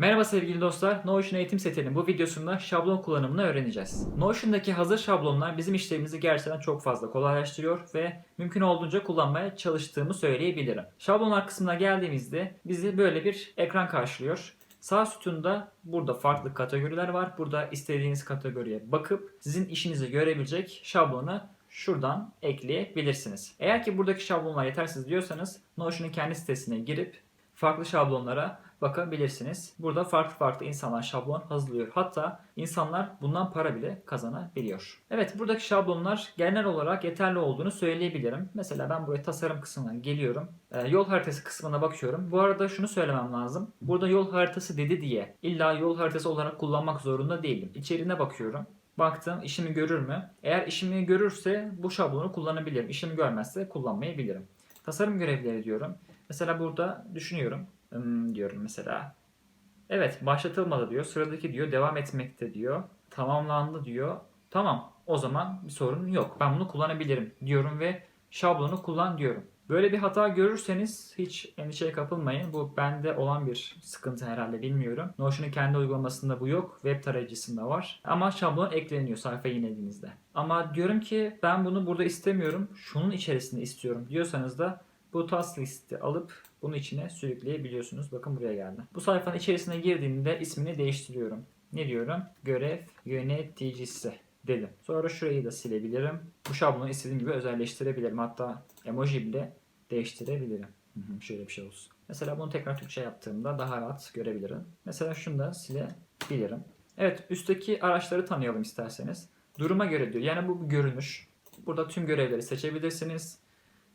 Merhaba sevgili dostlar. Notion eğitim setinin bu videosunda şablon kullanımını öğreneceğiz. Notion'daki hazır şablonlar bizim işlerimizi gerçekten çok fazla kolaylaştırıyor ve mümkün olduğunca kullanmaya çalıştığımı söyleyebilirim. Şablonlar kısmına geldiğimizde bizi böyle bir ekran karşılıyor. Sağ sütunda burada farklı kategoriler var. Burada istediğiniz kategoriye bakıp sizin işinizi görebilecek şablonu şuradan ekleyebilirsiniz. Eğer ki buradaki şablonlar yetersiz diyorsanız Notion'un kendi sitesine girip farklı şablonlara bakabilirsiniz. Burada farklı farklı insanlar şablon hazırlıyor. Hatta insanlar bundan para bile kazanabiliyor. Evet buradaki şablonlar genel olarak yeterli olduğunu söyleyebilirim. Mesela ben buraya tasarım kısmına geliyorum. Ee, yol haritası kısmına bakıyorum. Bu arada şunu söylemem lazım. Burada yol haritası dedi diye illa yol haritası olarak kullanmak zorunda değilim. İçeriğine bakıyorum. Baktım işimi görür mü? Eğer işimi görürse bu şablonu kullanabilirim. İşimi görmezse kullanmayabilirim. Tasarım görevleri diyorum. Mesela burada düşünüyorum. Hmm, diyorum mesela. Evet başlatılmadı diyor. Sıradaki diyor devam etmekte diyor. Tamamlandı diyor. Tamam o zaman bir sorun yok. Ben bunu kullanabilirim diyorum ve şablonu kullan diyorum. Böyle bir hata görürseniz hiç endişeye kapılmayın. Bu bende olan bir sıkıntı herhalde bilmiyorum. Notion'un kendi uygulamasında bu yok. Web tarayıcısında var. Ama şablon ekleniyor sayfayı inlediğinizde. Ama diyorum ki ben bunu burada istemiyorum. Şunun içerisinde istiyorum diyorsanız da bu task listi alıp bunu içine sürükleyebiliyorsunuz. Bakın buraya geldi. Bu sayfanın içerisine girdiğimde ismini değiştiriyorum. Ne diyorum? Görev yöneticisi dedim. Sonra şurayı da silebilirim. Bu şablonu istediğim gibi özelleştirebilirim. Hatta emoji bile değiştirebilirim. Şöyle bir şey olsun. Mesela bunu tekrar Türkçe yaptığımda daha rahat görebilirim. Mesela şunu da silebilirim. Evet üstteki araçları tanıyalım isterseniz. Duruma göre diyor. Yani bu görünüş. Burada tüm görevleri seçebilirsiniz.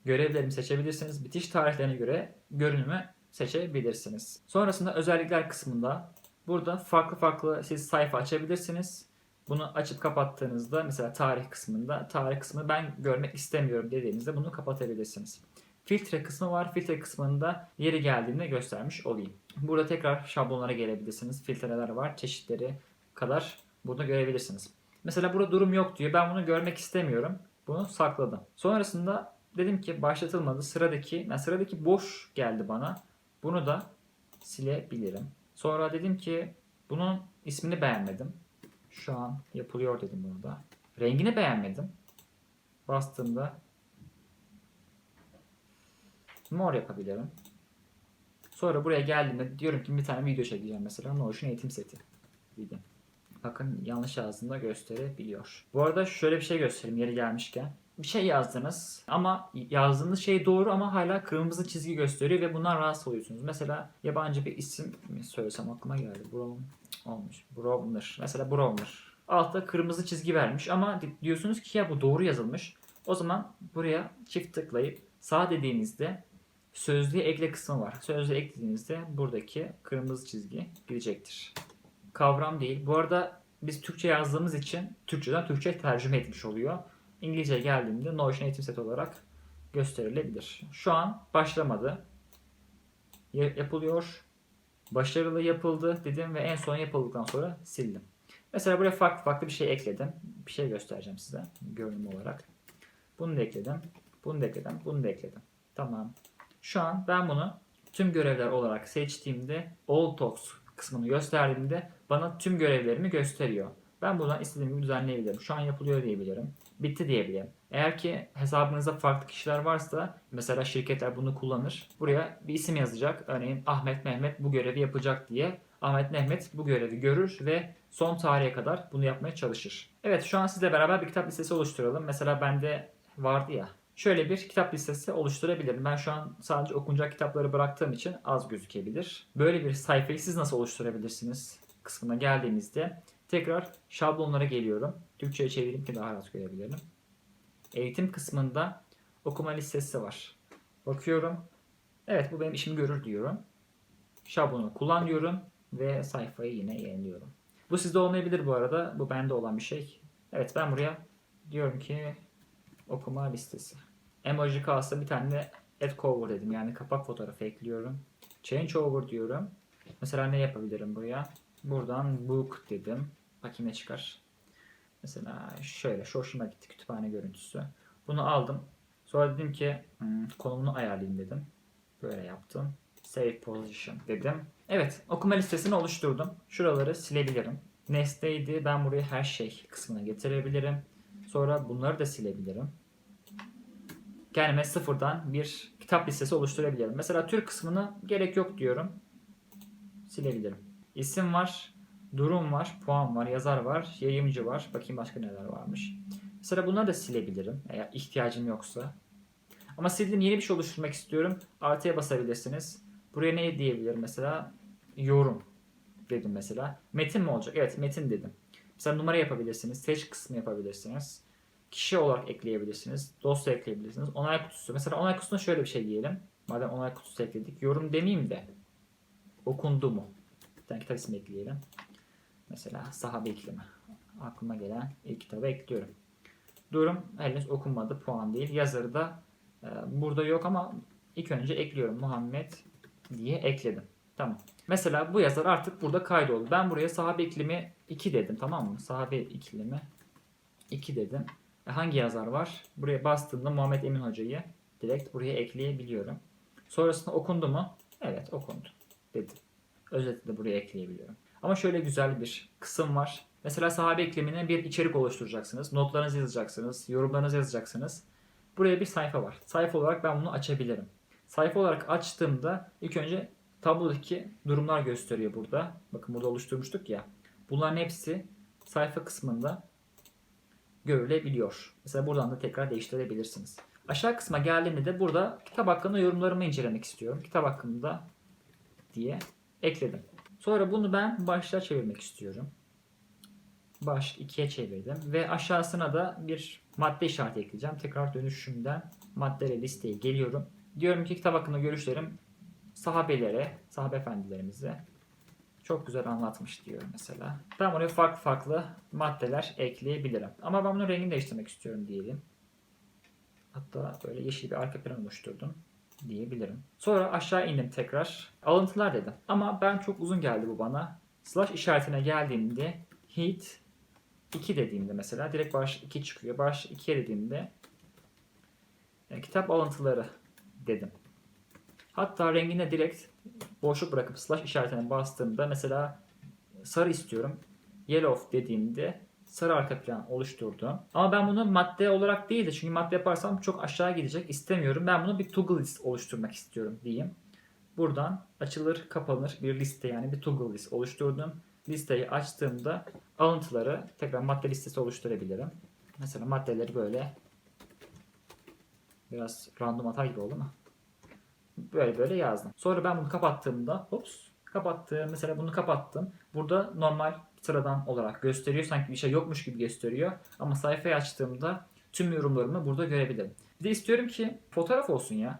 Görevlerimi seçebilirsiniz. Bitiş tarihlerine göre görünümü seçebilirsiniz. Sonrasında özellikler kısmında burada farklı farklı siz sayfa açabilirsiniz. Bunu açıp kapattığınızda mesela tarih kısmında tarih kısmını ben görmek istemiyorum dediğinizde bunu kapatabilirsiniz. Filtre kısmı var. Filtre kısmında yeri geldiğinde göstermiş olayım. Burada tekrar şablonlara gelebilirsiniz. Filtreler var. Çeşitleri kadar burada görebilirsiniz. Mesela burada durum yok diyor. Ben bunu görmek istemiyorum. Bunu sakladım. Sonrasında dedim ki başlatılmadı. Sıradaki, yani sıradaki boş geldi bana. Bunu da silebilirim. Sonra dedim ki bunun ismini beğenmedim. Şu an yapılıyor dedim bunu da. Rengini beğenmedim. Bastığımda mor yapabilirim. Sonra buraya geldiğimde diyorum ki bir tane video çekeceğim mesela Notion eğitim seti. Video. Bakın yanlış yazdığında gösterebiliyor. Bu arada şöyle bir şey göstereyim yeri gelmişken. Bir şey yazdınız ama yazdığınız şey doğru ama hala kırmızı çizgi gösteriyor ve bundan rahatsız oluyorsunuz. Mesela yabancı bir isim mi söylesem aklıma geldi. Brown olmuş. Browner. Mesela Browner. Altta kırmızı çizgi vermiş ama di- diyorsunuz ki ya bu doğru yazılmış. O zaman buraya çift tıklayıp sağ dediğinizde sözlüğe ekle kısmı var. Sözlüğe eklediğinizde buradaki kırmızı çizgi gidecektir. Kavram değil. Bu arada biz Türkçe yazdığımız için Türkçeden Türkçe tercüme etmiş oluyor. İngilizce geldiğinde Notion eğitim seti olarak gösterilebilir. Şu an başlamadı. Ya- Yapılıyor. Başarılı yapıldı dedim ve en son yapıldıktan sonra sildim. Mesela buraya farklı farklı bir şey ekledim. Bir şey göstereceğim size görünüm olarak. Bunu da ekledim. Bunu da ekledim. Bunu da ekledim. Tamam. Şu an ben bunu tüm görevler olarak seçtiğimde All Talks kısmını gösterdiğimde bana tüm görevlerimi gösteriyor. Ben buradan istediğim gibi düzenleyebilirim. Şu an yapılıyor diyebilirim. Bitti diyebilirim. Eğer ki hesabınızda farklı kişiler varsa mesela şirketler bunu kullanır. Buraya bir isim yazacak. Örneğin Ahmet Mehmet bu görevi yapacak diye. Ahmet Mehmet bu görevi görür ve son tarihe kadar bunu yapmaya çalışır. Evet şu an sizle beraber bir kitap listesi oluşturalım. Mesela bende vardı ya. Şöyle bir kitap listesi oluşturabilirim. Ben şu an sadece okunacak kitapları bıraktığım için az gözükebilir. Böyle bir sayfayı siz nasıl oluşturabilirsiniz kısmına geldiğimizde tekrar şablonlara geliyorum. Türkçe'ye çevireyim ki daha rahat görebilirim. Eğitim kısmında okuma listesi var. Bakıyorum. Evet bu benim işimi görür diyorum. Şablonu kullan diyorum ve sayfayı yine yeniliyorum. Bu sizde olmayabilir bu arada. Bu bende olan bir şey. Evet ben buraya diyorum ki okuma listesi. Emoji kalsa bir tane de add cover dedim. Yani kapak fotoğrafı ekliyorum. Change over diyorum. Mesela ne yapabilirim buraya? Buradan book dedim. Bakayım ne çıkar. Mesela şöyle şu hoşuma gitti kütüphane görüntüsü. Bunu aldım. Sonra dedim ki hmm, konumunu ayarlayayım dedim. Böyle yaptım. Save position dedim. Evet, okuma listesini oluşturdum. Şuraları silebilirim. Nesneydi, ben buraya her şey kısmına getirebilirim. Sonra bunları da silebilirim. Kendime sıfırdan bir kitap listesi oluşturabilirim. Mesela Türk kısmını gerek yok diyorum. Silebilirim. İsim var, durum var, puan var, yazar var, yayımcı var. Bakayım başka neler varmış. Mesela bunları da silebilirim eğer ihtiyacım yoksa. Ama sildiğim yeni bir şey oluşturmak istiyorum. Artıya basabilirsiniz. Buraya ne diyebilirim mesela? Yorum dedim mesela. Metin mi olacak? Evet metin dedim. Mesela numara yapabilirsiniz. Seç kısmı yapabilirsiniz. Kişi olarak ekleyebilirsiniz. Dosya ekleyebilirsiniz. Onay kutusu. Mesela onay kutusuna şöyle bir şey diyelim. Madem onay kutusu ekledik. Yorum demeyeyim de. Okundu mu? Bir tane kitap ismi ekleyelim. Mesela sahabe iklimi. Aklıma gelen ilk kitabı ekliyorum. Durum henüz okunmadı. Puan değil. Yazarı da e, burada yok ama ilk önce ekliyorum. Muhammed diye ekledim. Tamam. Mesela bu yazar artık burada kaydoldu. Ben buraya sahabe iklimi 2 dedim tamam mı? Sahabe iklimi 2 dedim. E, hangi yazar var? Buraya bastığımda Muhammed Emin Hoca'yı direkt buraya ekleyebiliyorum. Sonrasında okundu mu? Evet okundu dedim. Özeti de buraya ekleyebiliyorum. Ama şöyle güzel bir kısım var. Mesela sahabe iklimine bir içerik oluşturacaksınız. Notlarınızı yazacaksınız. Yorumlarınızı yazacaksınız. Buraya bir sayfa var. Sayfa olarak ben bunu açabilirim. Sayfa olarak açtığımda ilk önce tablodaki durumlar gösteriyor burada. Bakın burada oluşturmuştuk ya. Bunların hepsi sayfa kısmında görülebiliyor. Mesela buradan da tekrar değiştirebilirsiniz. Aşağı kısma geldiğimde de burada kitap hakkında yorumlarımı incelemek istiyorum. Kitap hakkında diye ekledim. Sonra bunu ben başlığa çevirmek istiyorum. Baş 2'ye çevirdim ve aşağısına da bir madde işareti ekleyeceğim. Tekrar dönüşümden maddeleri listeye geliyorum. Diyorum ki kitap hakkında görüşlerim sahabelere, sahabe efendilerimize çok güzel anlatmış diyor mesela. Ben oraya farklı farklı maddeler ekleyebilirim. Ama ben bunun rengini değiştirmek istiyorum diyelim. Hatta böyle yeşil bir arka plan oluşturdum diyebilirim. Sonra aşağı indim tekrar. Alıntılar dedim. Ama ben çok uzun geldi bu bana. Slash işaretine geldiğimde hit 2 dediğimde mesela direkt baş 2 çıkıyor. Baş 2'ye dediğimde e, kitap alıntıları dedim. Hatta rengine direkt boşluk bırakıp slash işaretine bastığımda mesela sarı istiyorum. Yellow dediğimde sarı arka plan oluşturdum. Ama ben bunu madde olarak değil de çünkü madde yaparsam çok aşağı gidecek istemiyorum. Ben bunu bir toggle list oluşturmak istiyorum diyeyim. Buradan açılır kapanır bir liste yani bir toggle list oluşturdum. Listeyi açtığımda alıntıları tekrar madde listesi oluşturabilirim. Mesela maddeleri böyle biraz random atar gibi oldu ama böyle böyle yazdım. Sonra ben bunu kapattığımda hops kapattım. Mesela bunu kapattım. Burada normal sıradan olarak gösteriyor. Sanki bir şey yokmuş gibi gösteriyor. Ama sayfayı açtığımda tüm yorumlarımı burada görebilirim. Bir de istiyorum ki fotoğraf olsun ya.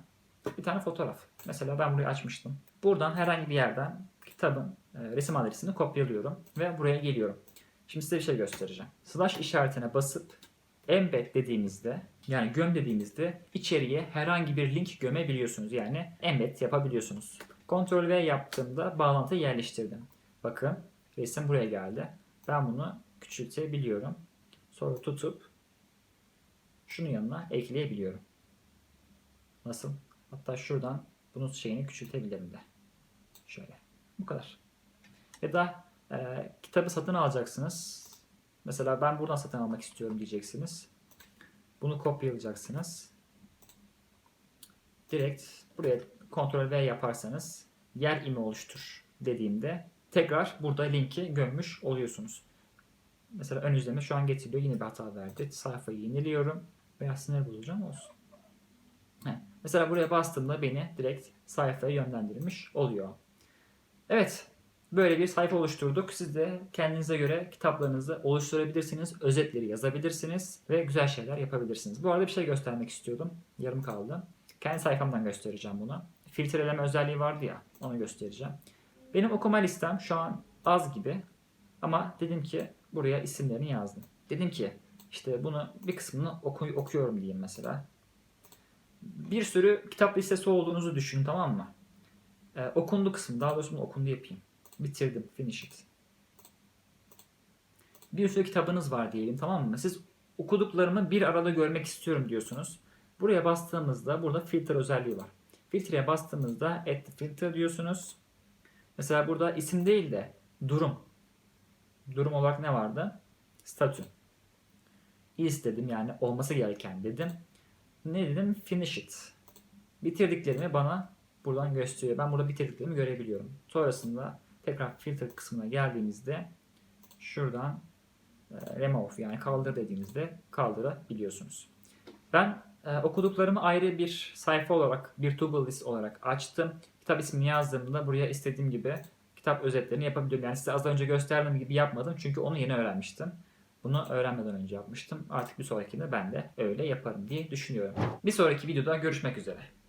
Bir tane fotoğraf. Mesela ben burayı açmıştım. Buradan herhangi bir yerden kitabın e, resim adresini kopyalıyorum ve buraya geliyorum. Şimdi size bir şey göstereceğim. Slash işaretine basıp embed dediğimizde yani göm dediğimizde içeriye herhangi bir link gömebiliyorsunuz. Yani embed yapabiliyorsunuz. Ctrl V yaptığımda bağlantıyı yerleştirdim. Bakın resim buraya geldi. Ben bunu küçültebiliyorum. Sonra tutup şunun yanına ekleyebiliyorum. Nasıl? Hatta şuradan bunun şeyini küçültebilirim de. Şöyle. Bu kadar. Ya da e, kitabı satın alacaksınız. Mesela ben buradan satın almak istiyorum diyeceksiniz. Bunu kopyalayacaksınız. Direkt buraya Ctrl V yaparsanız yer imi oluştur dediğimde tekrar burada linki gömmüş oluyorsunuz. Mesela ön izleme şu an getiriyor. Yine bir hata verdi. Sayfayı yeniliyorum. Veya sinir bulacağım olsun. Heh. Mesela buraya bastığımda beni direkt sayfaya yönlendirmiş oluyor. Evet. Böyle bir sayfa oluşturduk. Siz de kendinize göre kitaplarınızı oluşturabilirsiniz. Özetleri yazabilirsiniz. Ve güzel şeyler yapabilirsiniz. Bu arada bir şey göstermek istiyordum. Yarım kaldı. Kendi sayfamdan göstereceğim bunu. Filtreleme özelliği vardı ya. Onu göstereceğim. Benim okuma listem şu an az gibi. Ama dedim ki buraya isimlerini yazdım. Dedim ki işte bunu bir kısmını oku okuyorum diyeyim mesela. Bir sürü kitap listesi olduğunuzu düşünün tamam mı? Ee, okundu kısım. Daha doğrusu bunu okundu yapayım. Bitirdim. Finish it. Bir sürü kitabınız var diyelim tamam mı? Siz okuduklarımı bir arada görmek istiyorum diyorsunuz. Buraya bastığımızda burada filtre özelliği var. Filtreye bastığımızda add filter diyorsunuz. Mesela burada isim değil de durum. Durum olarak ne vardı? Statü. Is dedim yani olması gereken dedim. Ne dedim? Finish it. Bitirdiklerimi bana buradan gösteriyor. Ben burada bitirdiklerimi görebiliyorum. Sonrasında tekrar filtre kısmına geldiğimizde şuradan e, remove yani kaldır dediğimizde kaldırabiliyorsunuz. Ben e, okuduklarımı ayrı bir sayfa olarak, bir to list olarak açtım. Kitap ismini yazdığımda buraya istediğim gibi kitap özetlerini yapabiliyorum. Yani size az önce gösterdiğim gibi yapmadım çünkü onu yeni öğrenmiştim. Bunu öğrenmeden önce yapmıştım. Artık bir sonrakinde ben de öyle yaparım diye düşünüyorum. Bir sonraki videoda görüşmek üzere.